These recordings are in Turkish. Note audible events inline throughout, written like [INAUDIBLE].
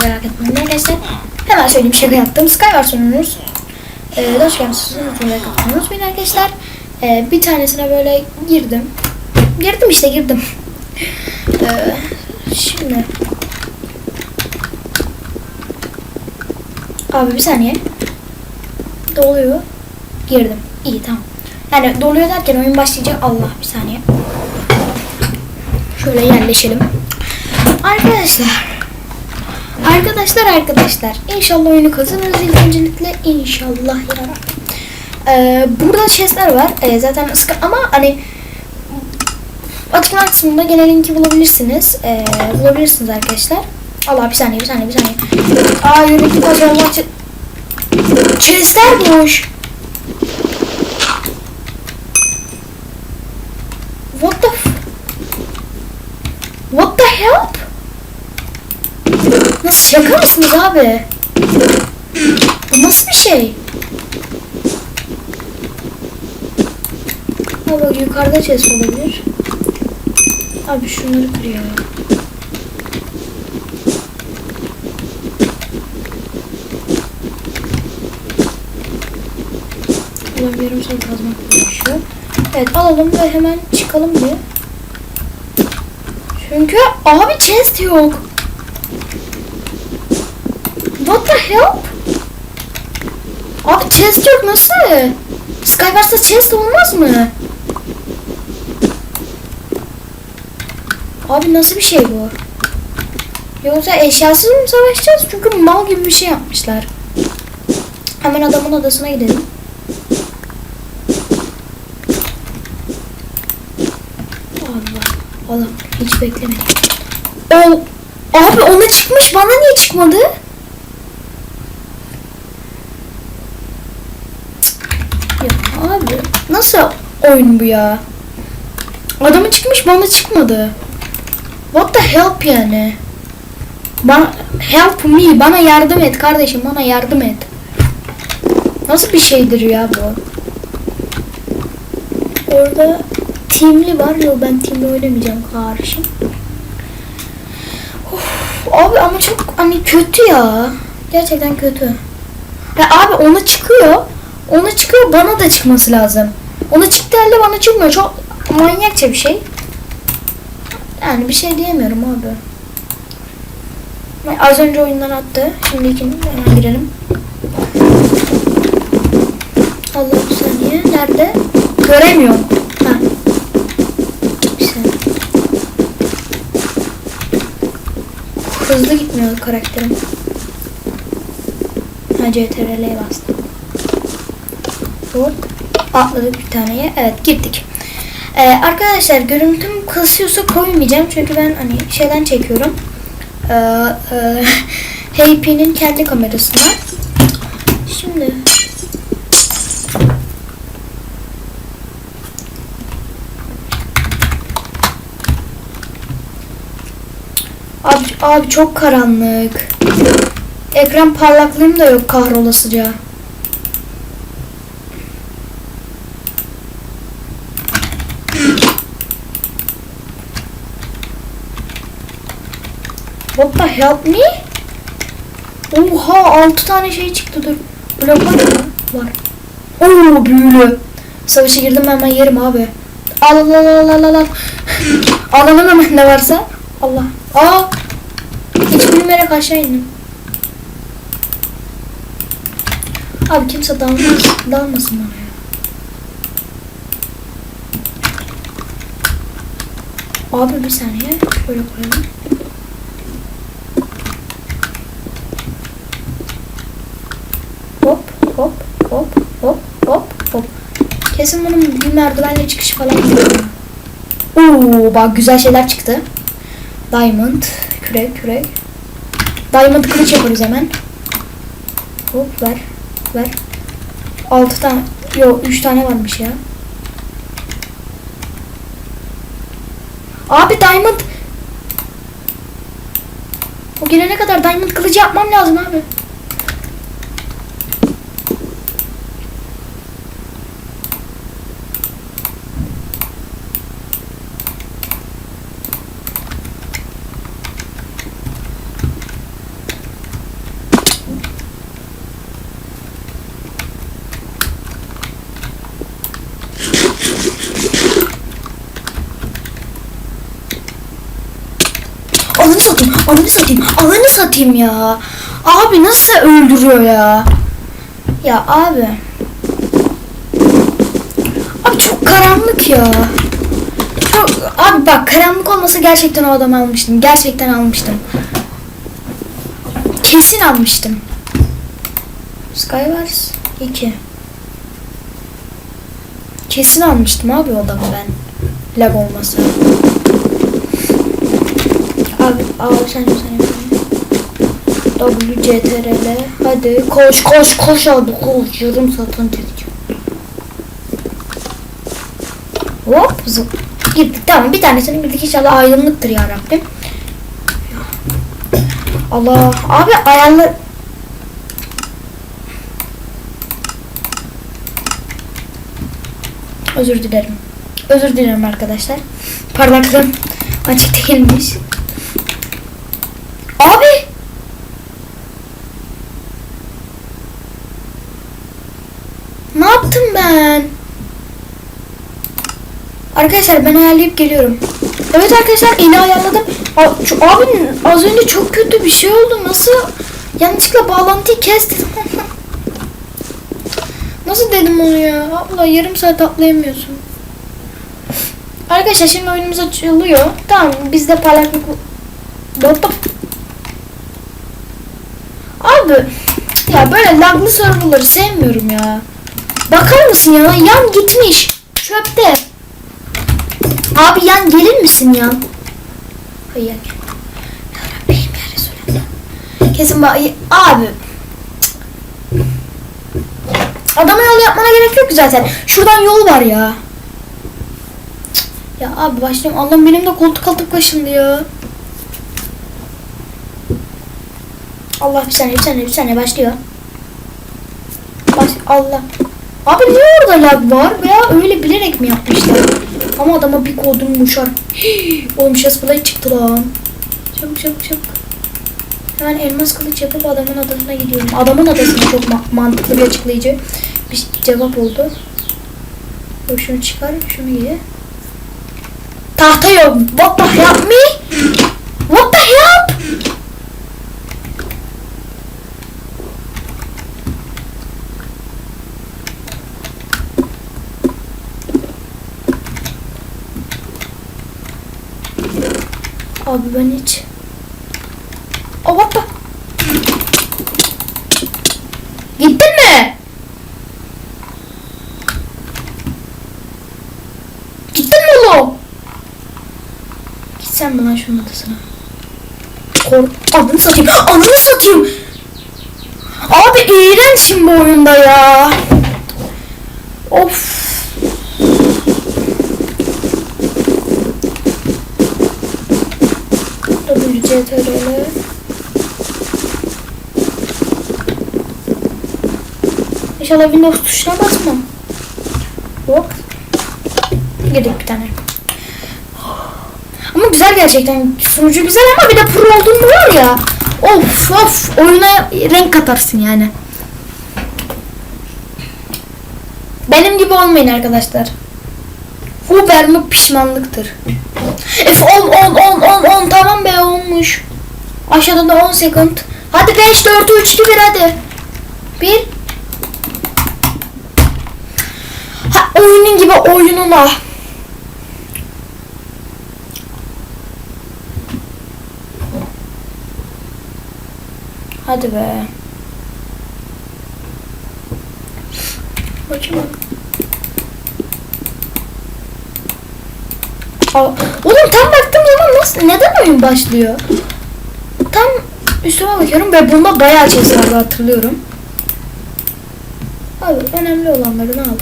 Merak etmeyin arkadaşlar. Hemen söyleyeyim şaka yaptım. Skywars oynuyoruz. Ee, hoş geldiniz. Sizin unutmayın arkadaşlar. Ee, bir tanesine böyle girdim. Girdim işte girdim. Ee, şimdi. Abi bir saniye. Doluyor. Girdim. İyi tamam. Yani doluyor derken oyun başlayacak. Allah bir saniye. Şöyle yerleşelim. Arkadaşlar. Arkadaşlar arkadaşlar inşallah oyunu kazanırız ilk öncelikle inşallah ya. Ee, burada chestler var Ee, zaten ıska ama hani açıklama kısmında gene linki bulabilirsiniz Ee, bulabilirsiniz arkadaşlar Allah bir saniye bir saniye bir saniye Aa yönetim pazarlar chestler boş What the What the help? Nasıl şaka mısınız abi? Bu nasıl bir şey? Ha bak yukarıda chest olabilir. Abi şunları kırıyor. ya. Yarım saat kazmak gerekiyor. Evet alalım ve hemen çıkalım bir. Çünkü abi chest yok. What the hell? Abi chest yok nasıl? Skywars'ta chest olmaz mı? Abi nasıl bir şey bu? Yoksa eşyasız mı savaşacağız? Çünkü mal gibi bir şey yapmışlar. Hemen adamın odasına gidelim. Allah. Allah. Hiç beklemedim. O, abi ona çıkmış bana niye çıkmadı? Ya abi nasıl oyun bu ya? Adamı çıkmış bana çıkmadı. What the help yani? Bana help me bana yardım et kardeşim bana yardım et. Nasıl bir şeydir ya bu? Orada teamli var yok ben teamli oynamayacağım kardeşim. Of, abi ama çok hani kötü ya. Gerçekten kötü. Ya abi ona çıkıyor. Ona çıkıyor bana da çıkması lazım. Ona çıktı halde bana çıkmıyor. Çok manyakça bir şey. Yani bir şey diyemiyorum abi. Az önce oyundan attı. Şimdi ikinci hemen girelim. Allah bir saniye. Nerede? Göremiyorum. Ha. Bir saniye. Hızlı gitmiyor karakterim. Ha CTRL'ye bastım. Hop. Atladık bir taneye. Evet gittik. Ee, arkadaşlar görüntüm kasıyorsa koymayacağım. Çünkü ben hani şeyden çekiyorum. Ee, e, [LAUGHS] HP'nin kendi kamerasından. Şimdi Abi, abi çok karanlık. Ekran parlaklığım da yok kahrolasıca. The help me? Oha 6 tane şey çıktı dur. Blok var mı? Var. Oo büyülü. Savaşa girdim hemen yerim abi. Al al al al al al. [LAUGHS] Alalım hemen ne varsa. Allah. Aa. Hiç bilmeyerek aşağı indim. Abi kimse dalmaz, dalmasın bana ya. Abi bir saniye. Şöyle koyalım. Hop hop hop hop hop. Kesin bunun bir merdivenle çıkış falan. Oo bak güzel şeyler çıktı. Diamond, kürek, kürek. Diamond kılıç yaparız hemen. Hop ver, ver. 6 tane, yok 3 tane varmış ya. Abi diamond. O gelene kadar diamond kılıcı yapmam lazım abi. Ananı satayım, ananı satayım, ananı satayım ya. Abi nasıl öldürüyor ya? Ya abi. Abi çok karanlık ya. Çok, abi bak karanlık olmasa gerçekten o adamı almıştım. Gerçekten almıştım. Kesin almıştım. Skywars 2. Kesin almıştım abi o adamı ben. Lag olmasa. Abi WCTRL hadi koş koş koş abi koş yarım önce gidiyor. Hop zıp girdik tamam bir tanesini girdik inşallah aydınlıktır ya Rabbim. Allah abi ayarlar Özür dilerim. Özür dilerim arkadaşlar. Parlaklığım açık değilmiş. Abi! Ne ben? Arkadaşlar ben ayarlayıp geliyorum. Evet arkadaşlar eli ayarladım. Abi az önce çok kötü bir şey oldu. Nasıl yanlışlıkla bağlantıyı kestim. [LAUGHS] Nasıl dedim onu ya? Abla yarım saat atlayamıyorsun. Arkadaşlar şimdi oyunumuz açılıyor. Tamam bizde parlaklık... Hop. Abi ya böyle laglı serverları sevmiyorum ya. Bakar mısın ya? Yan gitmiş. Çöpte. Abi yan gelir misin yan? Hayır. Ya Rabbim ya Resulallah. Kesin bak abi. Adama yol yapmana gerek yok zaten. Şuradan yol var ya. Ya abi başlayayım. Allah'ım benim de koltuk altı kaşındı ya. Allah bir saniye bir saniye bir saniye başlıyor. Baş Allah. Abi niye orada lag var veya öyle bilerek mi yapmışlar? Ama adama bir kodum muşar. Hii, [GASPS] Oğlum şas falan çıktı lan. Çabuk çabuk çabuk. Hemen elmas kılıç yapıp adamın adasına gidiyorum. Adamın adasına çok ma- mantıklı bir açıklayıcı bir cevap oldu. Şunu çıkar, şunu ye. Tahta yok. What the help me? What the help? Abi ben hiç... Oh what the... Gittin mi? Gittin mi oğlum? Gitsen mi lan şunun adasına? Kork... Ananı satayım. Ananı satayım. Abi iğrençim bu oyunda ya. Of. WCTRL İnşallah Windows tuşuna basmam. Yok. Girdik bir tane. Ama güzel gerçekten. Sunucu güzel ama bir de pro olduğunda var ya. Of of oyuna renk katarsın yani. Benim gibi olmayın arkadaşlar. Bu verme pişmanlıktır. F 10 10 10 10 10 tamam be olmuş. Aşağıda da 10 sekund. Hadi 5 4 3 2 1 hadi. 1 Ha oyunun gibi oyununa. Hadi be. Bakayım. Oğlum tam baktığım zaman nasıl neden oyun başlıyor? Tam üstüme bakıyorum ve bunda bayağı chest hatırlıyorum. Abi önemli olanları ne aldım?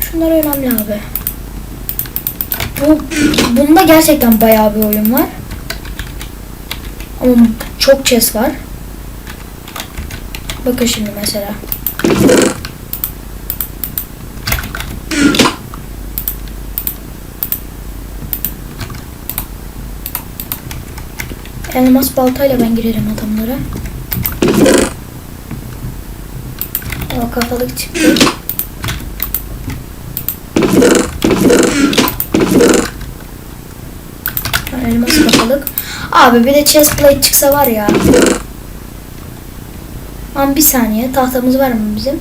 Şunlar önemli abi. Bu, bunda gerçekten bayağı bir oyun var. Ama çok chest var. Bakın şimdi mesela. Elmas baltayla ben girerim adamlara. O kafalık çıktı. Elmas kafalık. Abi bir de chest plate çıksa var ya. Am bir saniye tahtamız var mı bizim?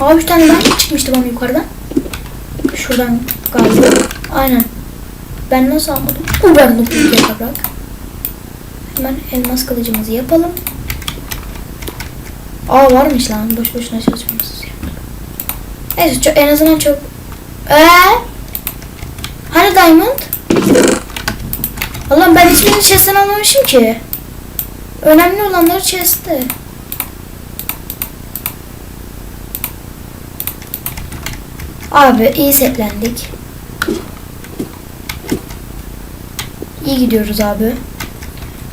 Aa üç tane daha çıkmıştı bana yukarıdan. Şuradan galiba. Aynen. Ben nasıl almadım? Bu ben de büyük yaprak. Hemen elmas kılıcımızı yapalım. Aa varmış lan. Boş boşuna çalışmamız. Neyse çok, en azından çok... Eee? Hani diamond? Allah'ım ben hiçbirini chest'ten almamışım ki. Önemli olanları chest'te. Abi iyi setlendik. İyi gidiyoruz abi.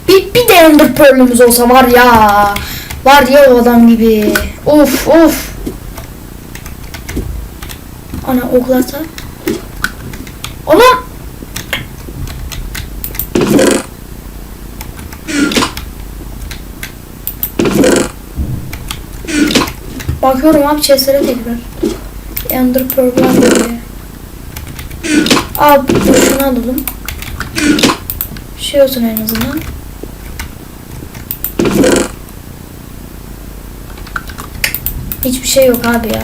Bir, bir de Ender Pearl'ümüz olsa var ya. Var ya o adam gibi. Of of. Ana oklarsa. Oğlum. Bakıyorum abi chestlere tekrar. Ender Pearl var diye. Abi şunu alalım. Şey olsun en azından. Hiçbir şey yok abi ya.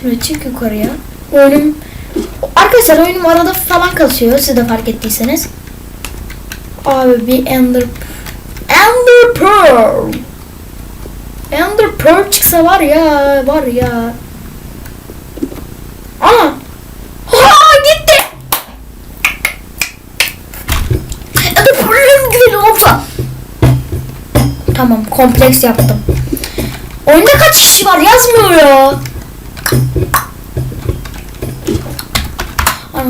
Şimdi çık yukarıya. Oyunum Arkadaşlar oyunum arada falan kasıyor siz de fark ettiyseniz. Abi bir Ender Ender Pearl. Ender Pearl çıksa var ya var ya. Ana. Ha gitti. Ender Pearl'üm güveni olsa. Tamam kompleks yaptım. Oyunda kaç kişi var yazmıyor ya. Anam.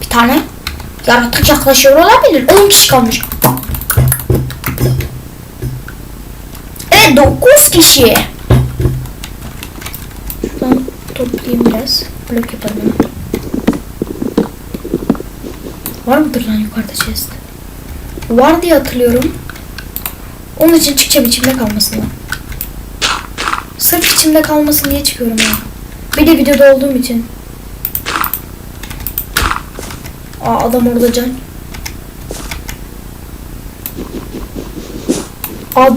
Bir tane yaratık yaklaşıyor olabilir. 10 kişi kalmış. Evet 9 kişi. Şuradan toplayayım biraz. Blok yapalım. Var mıdır lan yukarıda chest? Var diye hatırlıyorum. Onun için çıkacağım içimde kalmasın lan. Sırf içimde kalmasın diye çıkıyorum ya. Bir de videoda olduğum için. Aa adam orada can. Ab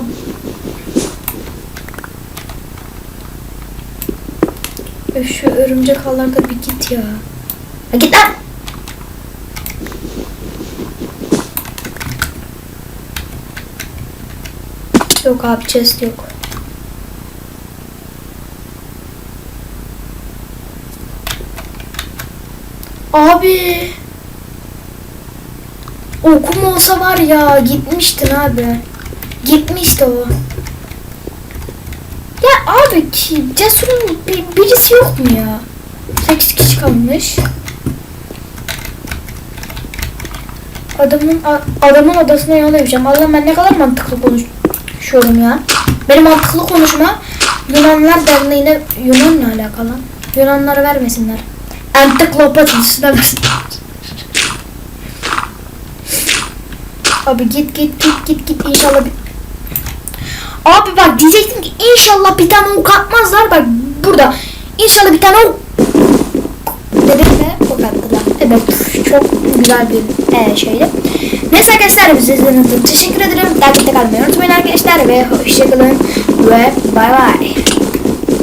Öf, şu örümcek ağlarda bir git ya. Ha git lan. Yok abi chest yok. Abi. Okum olsa var ya gitmiştin abi. Gitmişti o. Ya abi ki Cesur'un bir, birisi yok mu ya? 8 kişi kalmış. Adamın adamın adasına yol yapacağım. Allah ben ne kadar mantıklı konuşuyorum ya. Benim mantıklı konuşma Yunanlar Derneği'ne Yunan ne alakalı? Yunanlara vermesinler. Antiklopatısına versinler. Abi git git git git git inşallah bir... Abi bak diyecektim ki inşallah bir tane ok atmazlar bak burada. İnşallah bir tane ok dedim ve ok attılar. Evet çok güzel bir e, şeydi. Neyse arkadaşlar bizi izlediğiniz için teşekkür ederim. Takipte kalmayı unutmayın arkadaşlar ve hoşçakalın ve bay bay.